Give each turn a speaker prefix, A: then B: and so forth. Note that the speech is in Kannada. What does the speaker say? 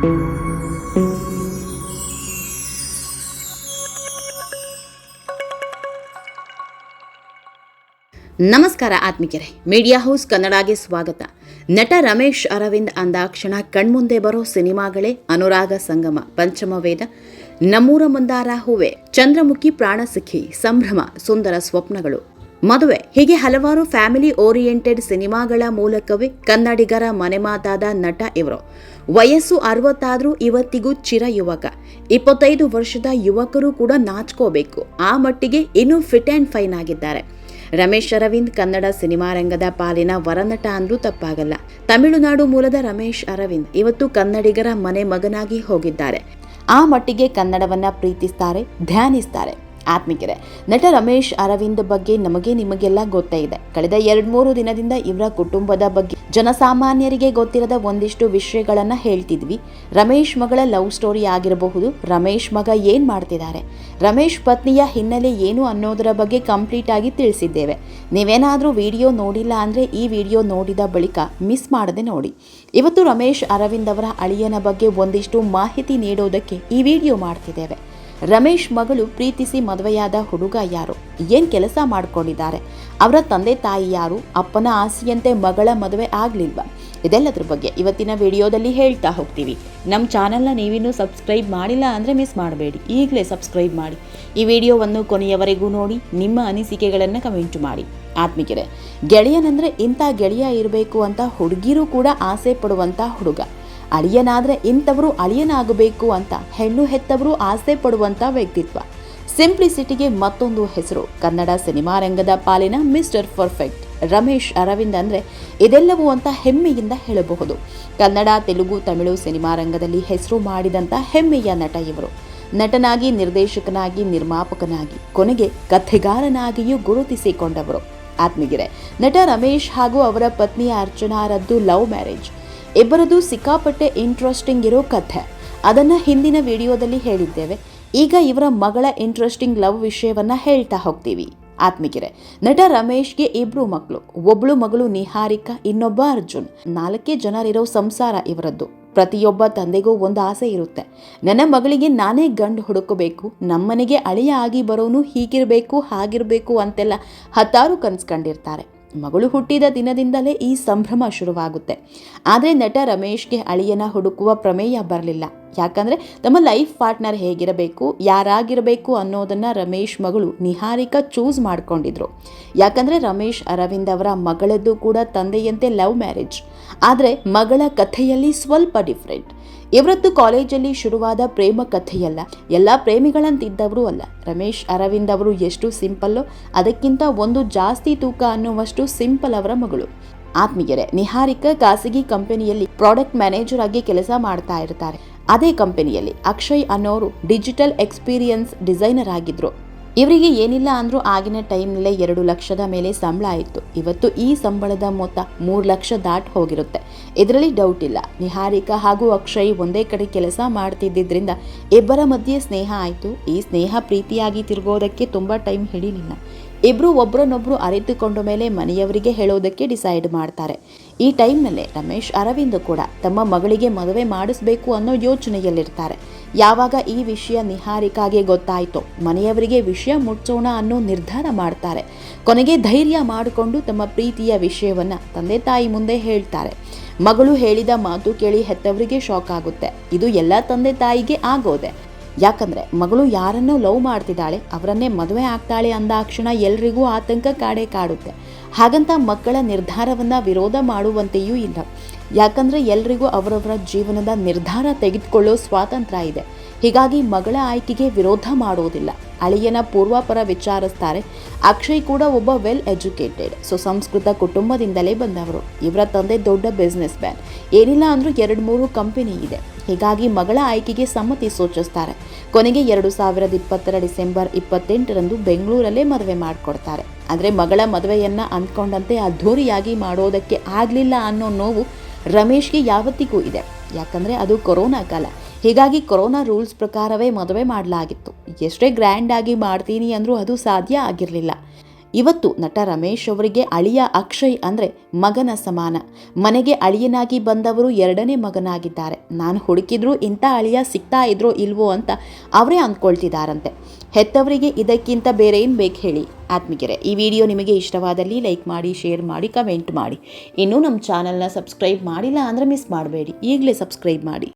A: ನಮಸ್ಕಾರ ಆತ್ಮಿಕರೇ, ಮೀಡಿಯಾ ಹೌಸ್ ಕನ್ನಡಗೆ ಸ್ವಾಗತ. ನಟ ರಮೇಶ್ ಅರವಿಂದ್ ಅಂದಾಕ್ಷಣ ಕಣ್ಮುಂದೆ ಬರೋ ಸಿನಿಮಾಗಳೇ ಅನುರಾಗ ಸಂಗಮ ಪಂಚಮವೇದ ನಮ್ಮೂರ ಮುಂದಾರ ಹೂವೆ, ಚಂದ್ರಮುಖಿ ಪ್ರಾಣಸಿಖಿ ಸಂಭ್ರಮ, ಸುಂದರ ಸ್ವಪ್ನಗಳು. ಮದುವೆ. ಹೀಗೆ ಹಲವಾರು ಫ್ಯಾಮಿಲಿ ಓರಿಯೆಂಟೆಡ್ ಸಿನಿಮಾಗಳ ಮೂಲಕವೇ ಕನ್ನಡಿಗರ ಮನೆಮಾತಾದ ನಟ ಇವರು. ವಯಸ್ಸು ಅರವತ್ತಾದ್ರೂ ಇವತ್ತಿಗೂ ಚಿರ ಯುವಕ. ಇಪ್ಪತ್ತೈದು ವರ್ಷದ ಯುವಕರು ಕೂಡ ನಾಚ್ಕೋಬೇಕು. ಆ ಮಟ್ಟಿಗೆ ಇನ್ನೂ ಫಿಟ್ ಆ್ಯಂಡ್ ಫೈನ್ ಆಗಿದ್ದಾರೆ. ರಮೇಶ್ ಅರವಿಂದ್ ಕನ್ನಡ ಸಿನಿಮಾ ರಂಗದ ಪಾಲಿನ ವರನಟ ಅಂದ್ರೂ ತಪ್ಪಾಗಲ್ಲ. ತಮಿಳುನಾಡು ಮೂಲದ ರಮೇಶ್ ಅರವಿಂದ್ ಇವತ್ತು ಕನ್ನಡಿಗರ ಮನೆ ಮಗನಾಗಿ ಹೋಗಿದ್ದಾರೆ. ಆ ಮಟ್ಟಿಗೆ ಕನ್ನಡವನ್ನ ಪ್ರೀತಿಸ್ತಾರೆ, ಧ್ಯಾನಿಸ್ತಾರೆ. ಆತ್ಮಿಕರೆ, ನಟ ರಮೇಶ್ ಅರವಿಂದ್ ಬಗ್ಗೆ ನಮಗೆ ನಿಮಗೆಲ್ಲ ಗೊತ್ತೇ ಇದೆ. ಕಳೆದ ಎರಡ್ ಮೂರು ದಿನದಿಂದ ಇವರ ಕುಟುಂಬದ ಬಗ್ಗೆ ಜನಸಾಮಾನ್ಯರಿಗೆ ಗೊತ್ತಿರದ ಒಂದಿಷ್ಟು ವಿಷಯಗಳನ್ನ ಹೇಳ್ತಿದ್ವಿ. ರಮೇಶ್ ಮಗಳ ಲವ್ ಸ್ಟೋರಿ ಆಗಿರಬಹುದು, ರಮೇಶ್ ಮಗ ಏನ್ ಮಾಡ್ತಿದ್ದಾರೆ, ರಮೇಶ್ ಪತ್ನಿಯ ಹಿನ್ನೆಲೆ ಏನು ಅನ್ನೋದರ ಬಗ್ಗೆ ಕಂಪ್ಲೀಟ್ ಆಗಿ ತಿಳಿಸಿದ್ದೇವೆ. ನೀವೇನಾದರೂ ವಿಡಿಯೋ ನೋಡಿಲ್ಲ ಅಂದ್ರೆ ಈ ವಿಡಿಯೋ ನೋಡಿದ ಬಳಿಕ ಮಿಸ್ ಮಾಡದೆ ನೋಡಿ. ಇವತ್ತು ರಮೇಶ್ ಅರವಿಂದ್ ಅವರ ಅಳಿಯನ ಬಗ್ಗೆ ಒಂದಿಷ್ಟು ಮಾಹಿತಿ ನೀಡೋದಕ್ಕೆ ಈ ವಿಡಿಯೋ ಮಾಡ್ತಿದ್ದೇವೆ. ರಮೇಶ್ ಮಗಳು ಪ್ರೀತಿಸಿ ಮದುವೆಯಾದ ಹುಡುಗ ಯಾರು? ಏನ್ ಕೆಲಸ ಮಾಡ್ಕೊಂಡಿದ್ದಾರೆ? ಅವರ ತಂದೆ ತಾಯಿ ಯಾರು? ಅಪ್ಪನ ಆಸೆಯಂತೆ ಮಗಳ ಮದುವೆ ಆಗ್ಲಿಲ್ವಾ? ಇದೆಲ್ಲದ್ರ ಬಗ್ಗೆ ಇವತ್ತಿನ ವಿಡಿಯೋದಲ್ಲಿ ಹೇಳ್ತಾ ಹೋಗ್ತೀವಿ. ನಮ್ಮ ಚಾನಲ್ನ ನೀವಿನ್ನೂ ಸಬ್ಸ್ಕ್ರೈಬ್ ಮಾಡಿಲ್ಲ ಅಂದರೆ ಮಿಸ್ ಮಾಡಬೇಡಿ. ಈಗಲೇ ಸಬ್ಸ್ಕ್ರೈಬ್ ಮಾಡಿ. ಈ ವಿಡಿಯೋವನ್ನು ಕೊನೆಯವರೆಗೂ ನೋಡಿ, ನಿಮ್ಮ ಅನಿಸಿಕೆಗಳನ್ನು ಕಮೆಂಟ್ ಮಾಡಿ. ಆತ್ಮಿಕರೆ ಗೆಳೆಯನಂದ್ರೆ ಇಂಥ ಗೆಳೆಯ ಇರಬೇಕು ಅಂತ ಹುಡುಗಿರು ಕೂಡ ಆಸೆ ಪಡುವಂಥ ಹುಡುಗ. ಅಳಿಯನಾದ್ರೆ ಇಂಥವರು ಅಳಿಯನಾಗಬೇಕು ಅಂತ, ಹೆಣ್ಣು ಹೆತ್ತವರು ಆಸೆ ಪಡುವಂಥ ವ್ಯಕ್ತಿತ್ವ. ಸಿಂಪ್ಲಿಸಿಟಿಗೆ ಮತ್ತೊಂದು ಹೆಸರು, ಕನ್ನಡ ಸಿನಿಮಾ ರಂಗದ ಪಾಲಿನ ಮಿಸ್ಟರ್ ಪರ್ಫೆಕ್ಟ್. ರಮೇಶ್ ಅರವಿಂದ್ ಅಂದ್ರೆ ಇದೆಲ್ಲವೂ ಅಂತ ಹೆಮ್ಮೆಯಿಂದ ಹೇಳಬಹುದು. ಕನ್ನಡ, ತೆಲುಗು, ತಮಿಳು ಸಿನಿಮಾ ರಂಗದಲ್ಲಿ ಹೆಸರು ಮಾಡಿದಂಥ ಹೆಮ್ಮೆಯ ನಟ ಇವರು. ನಟನಾಗಿ, ನಿರ್ದೇಶಕನಾಗಿ, ನಿರ್ಮಾಪಕನಾಗಿ, ಕೊನೆಗೆ ಕಥೆಗಾರನಾಗಿಯೂ ಗುರುತಿಸಿಕೊಂಡವರು. ಆತ್ಮಗಿರೆ, ನಟ ರಮೇಶ್ ಹಾಗೂ ಅವರ ಪತ್ನಿ ಅರ್ಚನಾರದ್ದು ಲವ್ ಮ್ಯಾರೇಜ್. ಇಬ್ಬರದು ಸಿಕ್ಕಾಪಟ್ಟೆ ಇಂಟ್ರೆಸ್ಟಿಂಗ್ ಇರೋ ಕಥೆ. ಅದನ್ನು ಹಿಂದಿನ ವಿಡಿಯೋದಲ್ಲಿ ಹೇಳಿದ್ದೇವೆ. ಈಗ ಇವರ ಮಗಳ ಇಂಟ್ರೆಸ್ಟಿಂಗ್ ಲವ್ ವಿಷಯವನ್ನು ಹೇಳ್ತಾ ಹೋಗ್ತೀವಿ. ಆತ್ಮಿಕಿರೆ, ನಟ ರಮೇಶ್ಗೆ ಇಬ್ರು ಮಕ್ಕಳು ಒಬ್ಳು ಮಗಳು ನಿಹಾರಿಕಾ, ಇನ್ನೊಬ್ಬ ಅರ್ಜುನ್. ನಾಲ್ಕೇ ಜನರಿರೋ ಸಂಸಾರ ಇವರದ್ದು. ಪ್ರತಿಯೊಬ್ಬ ತಂದೆಗೂ ಒಂದು ಆಸೆ ಇರುತ್ತೆ. ನನ್ನ ಮಗಳಿಗೆ ನಾನೇ ಗಂಡು ಹುಡುಕಬೇಕು. ನಮ್ಮನೆಗೆ ಅಳಿಯ ಆಗಿ ಬರೋನು ಹೀಗಿರಬೇಕು, ಹಾಗಿರಬೇಕು ಅಂತೆಲ್ಲ ಹತ್ತಾರು ಕನ್ಸ್ಕೊಂಡಿರ್ತಾರೆ. ಮಗಳು ಹುಟ್ಟಿದ ದಿನದಿಂದಲೇ ಈ ಸಂಭ್ರಮ ಶುರುವಾಗುತ್ತೆ. ಆದರೆ ನಟ ರಮೇಶ್ಗೆ ಅಳಿಯನ ಹುಡುಕುವ ಪ್ರಮೇಯ ಬರಲಿಲ್ಲ. ಯಾಕಂದರೆ ತಮ್ಮ ಲೈಫ್ ಪಾರ್ಟ್ನರ್ ಹೇಗಿರಬೇಕು, ಯಾರಾಗಿರಬೇಕು ಅನ್ನೋದನ್ನು ರಮೇಶ್ ಮಗಳು ನಿಹಾರಿಕಾ ಚೂಸ್ ಮಾಡ್ಕೊಂಡಿದ್ರು. ಯಾಕಂದರೆ ರಮೇಶ್ ಅರವಿಂದ್ ಅವರ ಮಗಳದ್ದು ಕೂಡ ತಂದೆಯಂತೆ ಲವ್ ಮ್ಯಾರೇಜ್ ಆದರೆ ಮಗಳ ಕಥೆಯಲ್ಲಿ ಸ್ವಲ್ಪ ಡಿಫ್ರೆಂಟ್ ಇವರದ್ದು ಕಾಲೇಜಲ್ಲಿ ಶುರುವಾದ ಪ್ರೇಮ ಕಥೆಯಲ್ಲ, ಎಲ್ಲ ಪ್ರೇಮಿಗಳಂತಿದ್ದವರು ಅಲ್ಲ. ರಮೇಶ್ ಅರವಿಂದ್ ಅವರು ಎಷ್ಟು ಸಿಂಪಲ್ಲೋ ಅದಕ್ಕಿಂತ ಒಂದು ಜಾಸ್ತಿ ತೂಕ ಅನ್ನುವಷ್ಟು ಸಿಂಪಲ್ ಅವರ ಮಗಳು. ಆತ್ಮೀಯರೇ, ನಿಹಾರಿಕಾ ಖಾಸಗಿ ಕಂಪನಿಯಲ್ಲಿ ಪ್ರಾಡಕ್ಟ್ ಮ್ಯಾನೇಜರ್ ಆಗಿ ಕೆಲಸ ಮಾಡ್ತಾ ಇರ್ತಾರೆ. ಅದೇ ಕಂಪನಿಯಲ್ಲಿ ಅಕ್ಷಯ್ ಅನ್ನೋರು ಡಿಜಿಟಲ್ ಎಕ್ಸ್ಪೀರಿಯನ್ಸ್ ಡಿಸೈನರ್ ಆಗಿದ್ರು. ಇವರಿಗೆ ಏನಿಲ್ಲ ಅಂದ್ರೂ ಆಗಿನ ಟೈಮ್ನಲ್ಲೇ ಎರಡು ಲಕ್ಷದ ಮೇಲೆ ಸಂಬಳ ಆಯಿತು. ಇವತ್ತು ಈ ಸಂಬಳದ ಮೊತ್ತ ಮೂರು ಲಕ್ಷ ದಾಟ್ ಹೋಗಿರುತ್ತೆ. ಇದರಲ್ಲಿ ಡೌಟ್ ಇಲ್ಲ. ನಿಹಾರಿಕಾ ಹಾಗೂ ಅಕ್ಷಯ್ ಒಂದೇ ಕಡೆ ಕೆಲಸ ಮಾಡ್ತಿದ್ದಿದ್ರಿಂದ ಇಬ್ಬರ ಮಧ್ಯೆ ಸ್ನೇಹ ಆಯಿತು. ಈ ಸ್ನೇಹ ಪ್ರೀತಿಯಾಗಿ ತಿರುಗೋದಕ್ಕೆ ತುಂಬ ಟೈಮ್ ಹಿಡಿಲಿಲ್ಲ. ಇಬ್ರು ಒಬ್ಬರನ್ನೊಬ್ಬರು ಅರಿತುಕೊಂಡ ಮೇಲೆ ಮನೆಯವರಿಗೆ ಹೇಳೋದಕ್ಕೆ ಡಿಸೈಡ್ ಮಾಡ್ತಾರೆ. ಈ ಟೈಮ್ನಲ್ಲೇ ರಮೇಶ್, ಅರವಿಂದ್ ಕೂಡ ತಮ್ಮ ಮಗಳಿಗೆ ಮದುವೆ ಮಾಡಿಸ್ಬೇಕು ಅನ್ನೋ ಯೋಚನೆಯಲ್ಲಿರ್ತಾರೆ. ಯಾವಾಗ ಈ ವಿಷಯ ನಿಹಾರಿಕಾಗೆ ಗೊತ್ತಾಯಿತೋ, ಮನೆಯವರಿಗೆ ವಿಷಯ ಮುಚ್ಚೋಣ ಅನ್ನೋ ನಿರ್ಧಾರ ಮಾಡ್ತಾರೆ. ಕೊನೆಗೆ ಧೈರ್ಯ ಮಾಡಿಕೊಂಡು ತಮ್ಮ ಪ್ರೀತಿಯ ವಿಷಯವನ್ನು ತಂದೆ ತಾಯಿ ಮುಂದೆ ಹೇಳ್ತಾರೆ. ಮಗಳು ಹೇಳಿದ ಮಾತು ಕೇಳಿ ಹೆತ್ತವರಿಗೆ ಶಾಕ್ ಆಗುತ್ತೆ. ಇದು ಎಲ್ಲ ತಂದೆ ತಾಯಿಗೆ ಆಗೋದೆ. ಯಾಕಂದ್ರೆ ಮಗಳು ಯಾರನ್ನೋ ಲವ್ ಮಾಡ್ತಿದ್ದಾಳೆ, ಅವರನ್ನೇ ಮದುವೆ ಆಗ್ತಾಳೆ ಅಂದಾಕ್ಷಣ ಎಲ್ರಿಗೂ ಆತಂಕ ಕಾಡೇ ಕಾಡುತ್ತೆ. ಹಾಗಂತ ಮಕ್ಕಳ ನಿರ್ಧಾರವನ್ನು ವಿರೋಧ ಮಾಡುವಂತೆಯೂ ಇಲ್ಲ. ಯಾಕಂದರೆ ಎಲ್ರಿಗೂ ಅವರವರ ಜೀವನದ ನಿರ್ಧಾರ ತೆಗೆದುಕೊಳ್ಳೋ ಸ್ವಾತಂತ್ರ್ಯ ಇದೆ. ಹೀಗಾಗಿ ಮಗಳ ಆಯ್ಕೆಗೆ ವಿರೋಧ ಮಾಡೋದಿಲ್ಲ. ಅಳಿಯನ ಪೂರ್ವಾಪರ ವಿಚಾರಿಸ್ತಾರೆ ಅಕ್ಷಯ್ ಕೂಡ ಒಬ್ಬ ವೆಲ್ ಎಜುಕೇಟೆಡ್ ಸೊ ಸಂಸ್ಕೃತ ಕುಟುಂಬದಿಂದಲೇ ಬಂದವರು. ಇವರ ತಂದೆ ದೊಡ್ಡ ಬಿಸ್ನೆಸ್ ಮ್ಯಾನ್ ಏನಿಲ್ಲ ಅಂದರೂ ಎರಡು ಮೂರು ಕಂಪನಿ ಇದೆ. ಹೀಗಾಗಿ ಮಗಳ ಆಯ್ಕೆಗೆ ಸಮ್ಮತಿ ಸೂಚಿಸ್ತಾರೆ. ಕೊನೆಗೆ ಎರಡು ಸಾವಿರದ ಇಪ್ಪತ್ತರ ಡಿಸೆಂಬರ್ ಇಪ್ಪತ್ತೆಂಟರಂದು ಬೆಂಗಳೂರಲ್ಲೇ ಮದುವೆ ಮಾಡಿಕೊಡ್ತಾರೆ. ಆದರೆ ಮಗಳ ಮದುವೆಯನ್ನು ಅಂದ್ಕೊಂಡಂತೆ ಅದ್ಧೂರಿಯಾಗಿ ಮಾಡೋದಕ್ಕೆ ಆಗಲಿಲ್ಲ ಅನ್ನೋ ನೋವು ರಮೇಶ್ಗೆ ಯಾವತ್ತಿಗೂ ಇದೆ. ಯಾಕಂದರೆ ಅದು ಕೊರೋನಾ ಕಾಲ. ಹೀಗಾಗಿ ಕೊರೋನಾ ರೂಲ್ಸ್ ಪ್ರಕಾರವೇ ಮದುವೆ ಮಾಡಲಾಗಿತ್ತು. ಎಷ್ಟೇ ಗ್ರ್ಯಾಂಡ್ ಆಗಿ ಮಾಡ್ತೀನಿ ಅಂದರೂ ಅದು ಸಾಧ್ಯ ಆಗಿರಲಿಲ್ಲ. ಇವತ್ತು ನಟ ರಮೇಶ್ ಅವರಿಗೆ ಅಳಿಯ ಅಕ್ಷಯ್ ಅಂದರೆ ಮಗನ ಸಮಾನ. ಮನೆಗೆ ಅಳಿಯನಾಗಿ ಬಂದವರು ಎರಡನೇ ಮಗನಾಗಿದ್ದಾರೆ. ನಾನು ಹುಡುಕಿದ್ರೂ ಇಂಥ ಅಳಿಯ ಸಿಗ್ತಾ ಇದ್ರೋ ಇಲ್ವೋ ಅಂತ ಅವರೇ ಅಂದ್ಕೊಳ್ತಿದ್ದಾರಂತೆ ಹೆತ್ತವರಿಗೆ ಇದಕ್ಕಿಂತ ಬೇರೆ ಏನು ಬೇಕು ಹೇಳಿ? ಆತ್ಮಿಗೆರೆ ಈ ವಿಡಿಯೋ ನಿಮಗೆ ಇಷ್ಟವಾದಲ್ಲಿ ಲೈಕ್ ಮಾಡಿ, ಶೇರ್ ಮಾಡಿ, ಕಮೆಂಟ್ ಮಾಡಿ. ಇನ್ನೂ ನಮ್ಮ ಚಾನಲ್ನ ಸಬ್ಸ್ಕ್ರೈಬ್ ಮಾಡಿಲ್ಲ ಅಂದರೆ ಮಿಸ್ ಮಾಡಬೇಡಿ. ಈಗಲೇ ಸಬ್ಸ್ಕ್ರೈಬ್ ಮಾಡಿ.